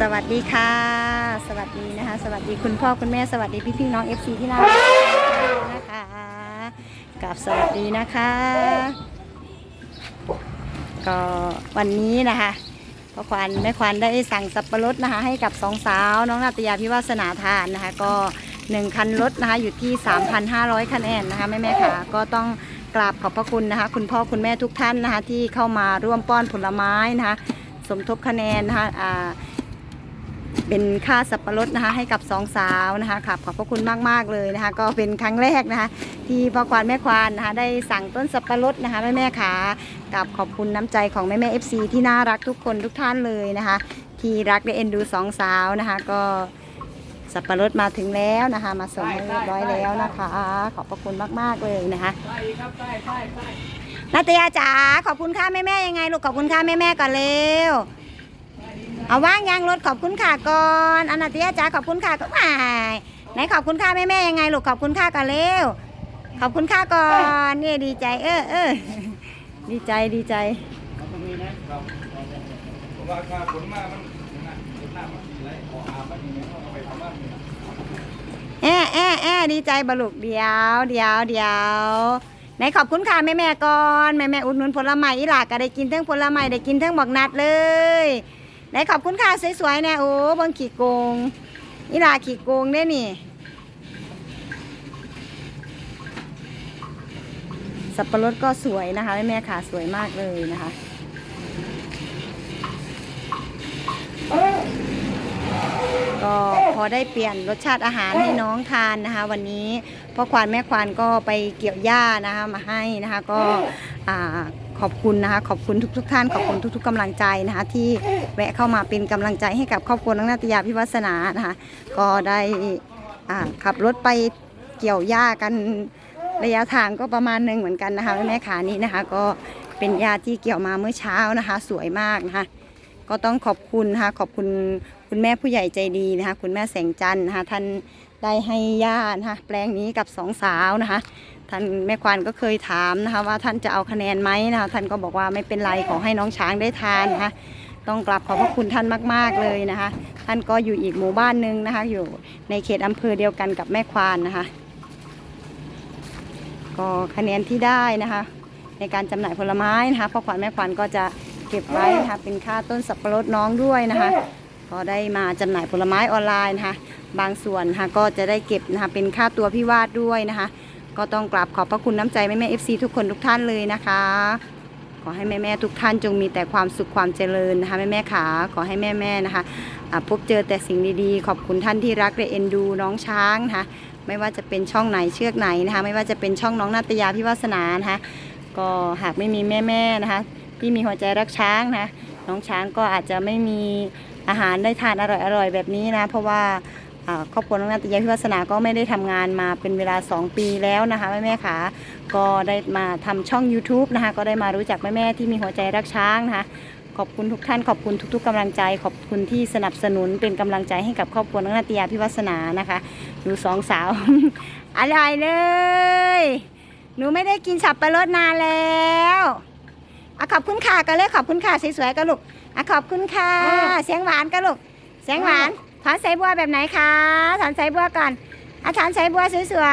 สวัสดีค่ะ สวัสดีนะคะ สวัสดีคุณพ่อคุณแม่สวัสดีพี่พี่น้อง FC ที่น่ารักนะคะกับสวัสดีนะคะ ก็วันนี้นะคะพ่อควานแม่ควานได้สั่งสับปะรดนะคะ ให้กับสองสาวน้องนาตยาพิวาสนาทานนะคะ ก็หนึ่งคันรถนะคะอยู่ที่ 3,500 คะแนนนะคะแม่แม่ๆค่ะก็ต้องกราบขอบพระคุณนะคะ คุณพ่อคุณแม่ทุกท่านนะคะ ที่เข้ามาร่วมป้อนผลไม้นะคะ สมทบคะแนนนะคะ เป็นค่าสับปะรดนะคะ ให้กับสองสาวนะคะครับขอบพระคุณมากๆเลยนะคะ ก็เป็นครั้งแรกนะคะ ที่พ่อควานแม่ควานนะคะ ได้สั่งต้นสับปะรดนะคะแม่แม่ขากับขอบคุณน้ำใจของแม่แม่เอฟซีที่น่ารักทุกคนทุกท่านเลยนะคะ ที่รักและเอ็นดูสองสาวนะคะ ก็สับปะรดมาถึงแล้วนะคะ มาส่งให้เรียบร้อยแล้วนะคะ ขอบพระคุณมากๆเลยนะคะนาตยาจ๋าขอบคุณค่าแม่แม่ยังไงลูกขอบคุณค่าแม่แม่ก่อนเร็ว เอาว่างยางรถขอบคุณค่ะก่อนอนาตยาจ๋าขอบคุณค่ะก็ไม่ไหนขอบคุณค่าแม่แม่ยังไงลูกขอบคุณค่าก่อนเร็วขอบคุณค่าก่อนนี่ดีใจ เออเออดีใจดีใจว่าค่าผลมามันหน้ามันดีไรขออาบันนี้เอาไปทำบ้านเนี่แอะแอะแอะดีใจบลุกเดียวเดียวเดียวไหนขอบคุณค่ะแม่แม่ก่อนแม่แม่อุดหนุนผลไม้อีหลากก็ได้กินทั้งผลไม้ได้กินทั้งบอกนัดเลย ไหนขอบคุณค่ะสวยๆเนี่ยโอ้เบังขี่โกงอีหลาขี่โกงได้นี่ สับปะรดก็สวยนะคะแม่ค่ะสวยมากเลยนะคะก็พอได้เปลี่ยนรสชาติอาหารให้น้องทานนะคะ วันนี้พ่อควานแม่ควานก็ไปเกี่ยวหญ้านะคะมาให้นะคะ ก็อ่า ขอบคุณนะคะ ขอบคุณทุก ๆ ท่าน ขอบคุณทุก ๆกำลังใจนะคะ ที่แวะเข้ามาเป็นกำลังใจให้กับครอบครัวน้องนาตยาพิวัสนานะคะ ก็ได้ขับรถไปเกี่ยวหญ้ากันระยะทางก็ประมาณหนึ่งเหมือนกันนะคะแม่ขานี้นะคะ ก็เป็นหญ้าที่เกี่ยวมาเมื่อเช้านะคะ สวยมากนะคะ ก็ต้องขอบคุณนะคะขอบคุณคุณแม่ผู้ใหญ่ใจดีนะคะ คุณแม่แสงจันทร์นะคะท่าน ได้ให้ย่านะคะแปลงนี้กับสองสาวนะคะ ท่านแม่ควานก็เคยถามนะคะว่าท่านจะเอาคะแนนไหมนะคะท่านก็บอกว่าไม่เป็นไรขอให้น้องช้างได้ทานนะคะต้องกราบขอบพระคุณท่านมาก ๆ เลยนะคะ ท่านก็อยู่อีกหมู่บ้านหนึงนะคะ อยู่ในเขตอำเภอเดียวกันกับแม่ควานนะคะ ก็คะแนนที่ได้นะคะ ในการจำหน่ายผลไม้นะคะพ่อขวัญแม่ขวัญก็จะเก็บไว้นะคะเป็นค่าต้นสับปะรดน้องด้วยนะคะ ก็ได้มาจำหน่ายผลไม้ออนไลน์นะคะบางส่วนนะคะก็จะได้เก็บนะคะเป็นค่าตัวพี่วาดด้วยนะคะ ก็ต้องกราบขอบพระคุณน้ำใจแม่แม่เอฟซีทุกคนทุกท่านเลยนะคะ ขอให้แม่แม่ทุกท่านจงมีแต่ความสุขความเจริญนะคะแม่แม่ขาขอให้แม่แม่นะคะพบเจอแต่สิ่งดีๆ ขอบคุณท่านที่รักและเอ็นดูน้องช้างนะคะไม่ว่าจะเป็นช่องไหนเชือกไหนนะคะ ไม่ว่าจะเป็นช่องน้องนาตยาพิวาสนานะคะก็หากไม่มีแม่ๆนะคะ ที่มีหัวใจรักช้างนะน้องช้างก็อาจจะไม่มี อาหารได้ทานอร่อยๆแบบนี้นะ เพราะว่าครอบครัวน้องนาตยาพิวาสนาก็ไม่ได้ทำงานมาเป็นเวลา 2 ปีแล้วนะคะแม่ๆขาก็ได้มาทำช่อง YouTube นะคะก็ได้มารู้จักแม่ๆที่มีหัวใจรักช้างนะคะขอบคุณทุกท่านขอบคุณทุก ๆกำลังใจ ขอบคุณที่สนับสนุนเป็นกำลังใจให้กับครอบครัวน้องนาตยาพิวัสนานะคะหนูสองสาวอร่อยเลย หนูไม่ได้กินสับปะรดนานแล้วอะขอบคุณค่ะกันเลยขอบคุณค่ะสวยๆกันลูก อะขอบคุณค่ะ เสียงหวานกันลูก เสียงหวานถอนสายบัวแบบไหนคะถอนสายบัวก่อนอะถอนสายบัวสว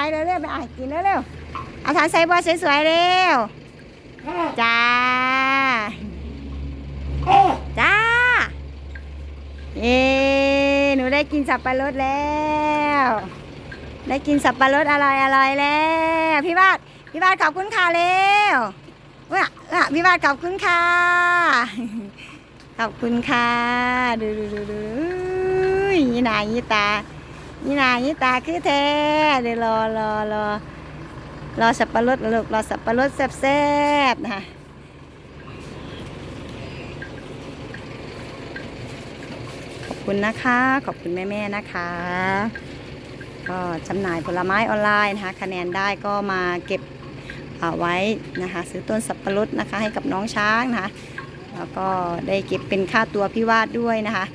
ยๆเร็วๆไปอะกินเร็วๆอะถอนสายบัวสวยๆเร็วจ้าจ้าเย้หนูได้กินสับปะรดแล้ว ได้กินสับปะรดอร่อยอร่อยแล้ว พี่บาทพี่บาทขอบคุณค่ะเร็ว ว่าว่าพี่บาทขอบคุณค่ะ ขอบคุณค่ะ ดูดูดูดูยี่นายี่ตายี่นายี่ตาคือแท้เดี๋ยวรอรอรอรอสับปะรดลูกรอสับปะรดแซ่บๆนะคะขอบคุณนะคะ ขอบคุณแม่ๆนะคะ ก็จำหน่ายผลไม้ออนไลน์นะคะ คะแนนได้ก็มาเก็บ ไว้นะคะซื้อต้นสับปะรดนะคะให้กับน้องช้างนะคะแล้วก็ได้เก็บเป็นค่าตัวพี่วาดด้วยนะคะ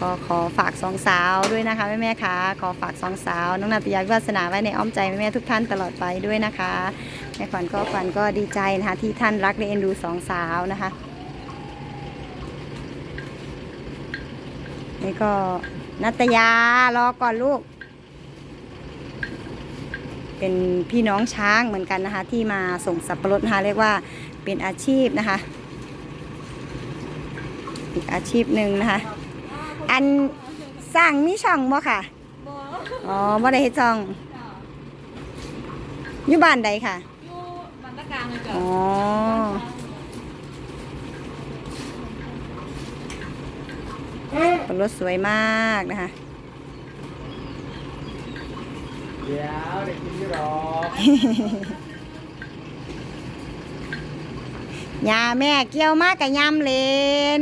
ก็ขอฝากสองสาวด้วยนะคะแม่ๆคะขอฝากสองสาวน้องนาตยาวิวาสนาไว้ในอ้อมใจแม่ๆทุกท่านตลอดไปด้วยนะคะแม่ขวัญก็ขวัญก็ดีใจนะคะที่ท่านรักและเอ็นดูสองสาวนะคะนี่ก็นัตยารอก่อนลูก เป็นพี่น้องช้างเหมือนกันนะคะ ที่มาส่งสับปะรดนะคะเรียกว่าเป็นอาชีพนะคะ อีกอาชีพหนึ่งนะคะ อันสร้างมีช่องบ่ค่ะบ่อ๋อบ่ได้เฮ็ดช่องอยู่บ้านใดค่ะอยู่บ้านตะกลางเลยจ้ะอ๋อเป็นรถสวยมากนะคะ เดี๋ยวเด็กกินที่รอกยาแม่เกี่ยวมากกับยำเลน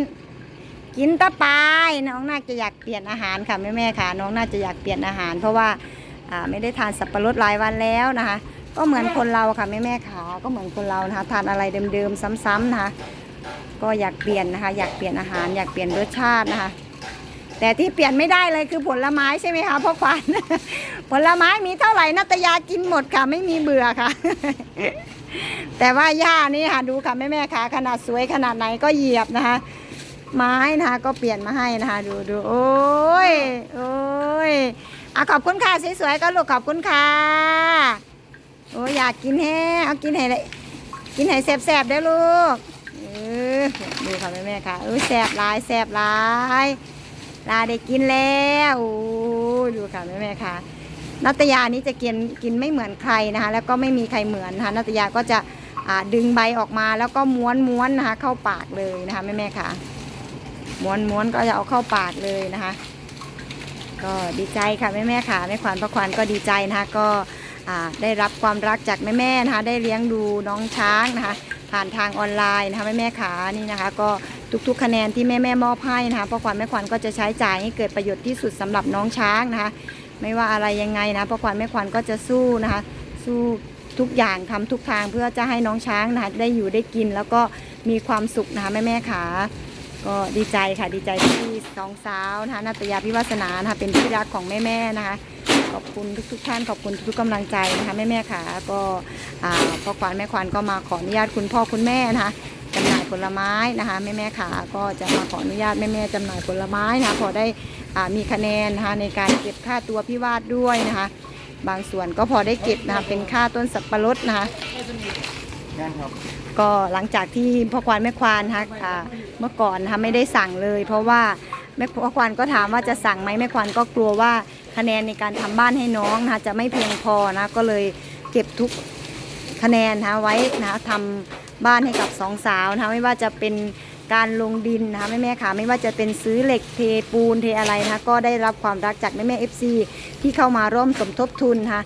กินตะปายน้องน่าจะอยากเปลี่ยนอาหารค่ะแม่แม่ค่ะ น้องน่าจะอยากเปลี่ยนอาหาร เพราะว่าไม่ได้ทานสับปะรดหลายวันแล้วนะคะ ก็เหมือนคนเราค่ะแม่แม่ๆค่ะก็เหมือนคนเรานะคะทานอะไรเดิมๆซ้ำๆนะคะ ก็อยากเปลี่ยนนะคะ อยากเปลี่ยนอาหาร อยากเปลี่ยนรสชาตินะคะ แต่ที่เปลี่ยนไม่ได้เลยคือผลไม้ใช่ไหมคะพ่อควัน ผลไม้มีเท่าไหร่นัตยากินหมดค่ะ ไม่มีเบื่อค่ะ แต่ว่าย่านี่ค่ะดูค่ะแม่แม่ค่ะ ขนาดสวยขนาดไหนก็เหยียบนะคะ ไม้นะคะก็เปลี่ยนมาให้นะคะดูดูโอ้ยโอ้ยอะขอบคุณค่ะสวยๆก็ลูกขอบคุณค่ะโอ้อยากกินแห้เอากินให้เลยกินให้แซ่บๆได้ลูกเออดูค่ะแม่แม่ค่ะเออแซ่บลายแซ่บลายลาได้กินแล้วโอ้ดูค่ะแม่แม่ค่ะ นัตยานี้จะกินกินไม่เหมือนใครนะคะ แล้วก็ไม่มีใครเหมือนนะคะนัตยาก็จะดึงใบออกมาแล้วก็ม้วนม้วนนะคะ เข้าปากเลยนะคะแม่แม่ค่ะม้วนม้วนก็จะเอาเข้าปากเลยนะคะ ก็ดีใจค่ะแม่แม่ค่ะแม่ขวัญพระขวัญก็ดีใจนะคะ ก็ได้รับความรักจากแม่แม่นะคะได้เลี้ยงดูน้องช้างนะคะ ผ่านทางออนไลน์นะคะแม่แม่ขานี่นะคะ ก็ทุกๆ คะแนนที่แม่แม่มอบให้นะคะพระขวัญแม่ขวัญก็จะใช้จ่ายให้เกิดประโยชน์ที่สุดสำหรับน้องช้างนะคะ ไม่ว่าอะไรยังไงนะพระขวัญแม่ขวัญก็จะสู้นะคะ สู้ทุกอย่างทำทุกทางเพื่อจะให้น้องช้างนะคะได้อยู่ได้กินแล้วก็มีความสุขนะคะแม่แม่ขาก็ดีใจค่ะดีใจที่สองสาวนะคะนาตยาพิวัสนานะคะเป็นที่รักของแม่ๆนะคะขอบคุณทุกๆท่านขอบคุณทุกๆกำลังใจนะคะแม่ๆค่ะก็พ่อขวัญแม่ขวัญก็มาขออนุญาตคุณพ่อคุณแม่นะคะ ผลไม้นะคะแม่ๆค่ะก็จะมาขออนุญาตแม่ๆจำหน่ายผลไม้นะะพอได้อ่ามีคะแนนนะคะในการเก็บค่าตัวพิวาทด้วยนะคะ บางส่วนก็พอได้เก็บนะคะเป็นค่าต้นสับปะรดนะคะก็หลังจากที่พ่อควานแม่ควานนะคะอ่าเมื่อก่อนนะคะไม่ได้สั่งเลย เพราะว่าแม่พ่อควานก็ถามว่าจะสั่งไหมแม่ควานก็กลัวว่าคะแนนในการทำบ้านให้น้องนะคะจะไม่เพียงพอนะก็เลยเก็บทุกคะแนนนะคะไว้นะทำ บ้านให้กับสองสาวนะคะไม่ว่าจะเป็นการลงดินนะคะแม่แม่ๆค่ะไม่ว่าจะเป็นซื้อเหล็กเทปูนเทอะไรนะคะก็ได้รับความรักจากแม่แม่เอฟซีที่เข้ามาร่วมสมทบทุนนะคะ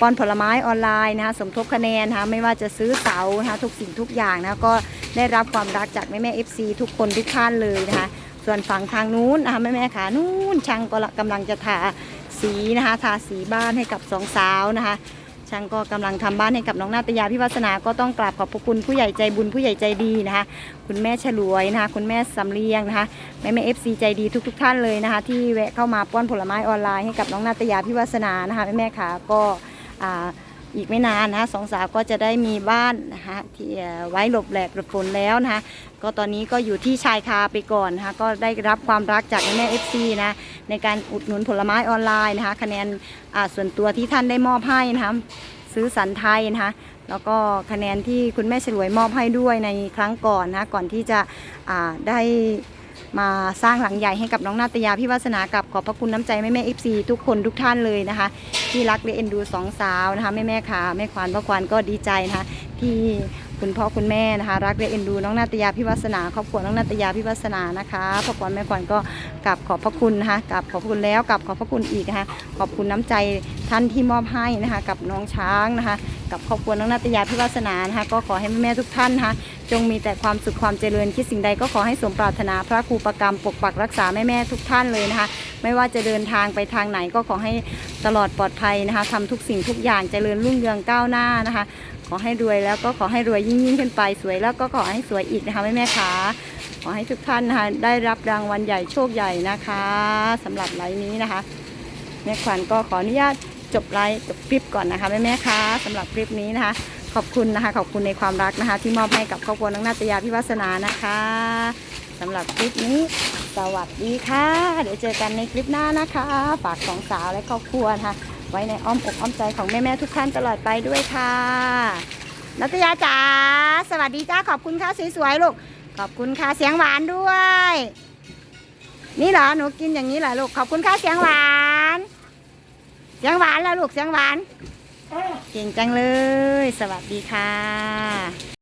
ป้อนผลไม้ออนไลน์นะคะสมทบคะแนนนะคะไม่ว่าจะซื้อเสานะคะทุกสิ่งทุกอย่างนะคะก็ได้รับความรักจากแม่แม่เอฟซีทุกคนทุกท่านเลยนะคะ ส่วนฝั่งทางนู้นนะคะแม่แม่ขานู้นช่างก็กำลังจะทาสีนะคะทาสีบ้านให้กับสองสาวนะคะ ช่างก็กำลังทำบ้านให้กับน้องนาตยาพิวัสนาก็ต้องกราบขอบพระคุณผู้ใหญ่ใจบุญผู้ใหญ่ใจดีนะคะ คุณแม่ฉลวยนะคะคุณแม่สำเรียงนะคะแม่แม่เอฟซีใจดีทุกๆท่านเลยนะคะ ที่แวะเข้ามาป้อนผลไม้ออนไลน์ให้กับน้องนาตยาพิวัสนานะคะแม่แม่ขาก็อ่า อีกไม่นานนะคะสองสาวก็จะได้มีบ้านนะคะที่ไว้หลบแหลกหลบฝนแล้วนะคะก็ตอนนี้ก็อยู่ที่ชายคาไปก่อนนะคะก็ได้รับความรักจากแม่เอฟซีนะในการอุดหนุนผลไม้ออนไลน์นะคะคะแนนอ่าส่วนตัวที่ท่านได้มอบให้นะคะซื้อสันไทยนะคะแล้วก็คะแนนที่คุณแม่ฉลวยมอบให้ด้วยในครั้งก่อนนะคะก่อนที่จะอ่าได้ มาสร้างหลังใหญ่ให้กับน้องนาตยาพี่วาสนากับขอบพระคุณน้ำใจแม่แม่เอฟซีทุกคนทุกท่านเลยนะคะ ที่รักและเอ็นดูสองสาวนะคะแม่แม่ขาแม่ควานพ่อควานก็ดีใจนะคะที่คุณพ่อคุณแม่นะคะ รักและเอ็นดูน้องนาตยาพี่วาสนาครอบครัวน้องนาตยาพี่วาสนานะคะพ่อควานแม่ควานก็กราบขอบพระคุณนะคะกราบขอบพระคุณแล้วกราบขอบพระคุณอีกนะคะขอบคุณน้ำใจท่านที่มอบให้นะคะ กับน้องช้างนะคะ กับครอบครัวน้องนาตยาพี่วาสนานะคะ ก็ขอให้แม่แม่ทุกท่านนะคะ จงมีแต่ความสุขความเจริญคิดสิ่งใดก็ขอให้สมปรารถนาพระครูประกรรมปกปักรักษาแม่แม่ทุกท่านเลยนะคะ ไม่ว่าจะเดินทางไปทางไหนก็ขอให้ตลอดปลอดภัยนะคะทำทุกสิ่งทุกอย่างเจริญรุ่งเรืองก้าวหน้านะคะ ขอให้รวยแล้วก็ขอให้รวยยิ่งยิ่งขึ้นไปสวยแล้วก็ขอให้สวยอีกนะคะแม่แม่ขาขอให้ทุกท่านนะคะได้รับรางวัลใหญ่โชคใหญ่นะคะสำหรับไลฟ์นี้นะคะแม่ขวัญก็ขออนุญาตจบไลฟ์จบคลิปก่อนนะคะแม่แม่ๆคะสำหรับคลิปนี้นะคะ อบคุณนะคะ ขอบคุณในความรักนะคะ ที่มอบให้กับครอบครัวน้องนาตยาพิวัสนานะคะสำหรับคลิปนี้ สวัสดีค่ะ เดี๋ยวเจอกันในคลิปหน้านะคะฝากสองสาวและครอบครัวนะคะไว้ในอ้อมอกอ้อมใจของแม่ๆทุกท่านตลอดไปด้วยค่ะนัตยาจ๋าสวัสดีจ้าขอบคุณค่ะสวยๆลูกขอบคุณค่ะเสียงหวานด้วย นี่เหรอหนูกินอย่างนี้เหรอลูกขอบคุณค่ะเสียงหวาน เสียงหวานแล้วลูกเสียงหวาน เก่งจังเลย สวัสดีค่ะ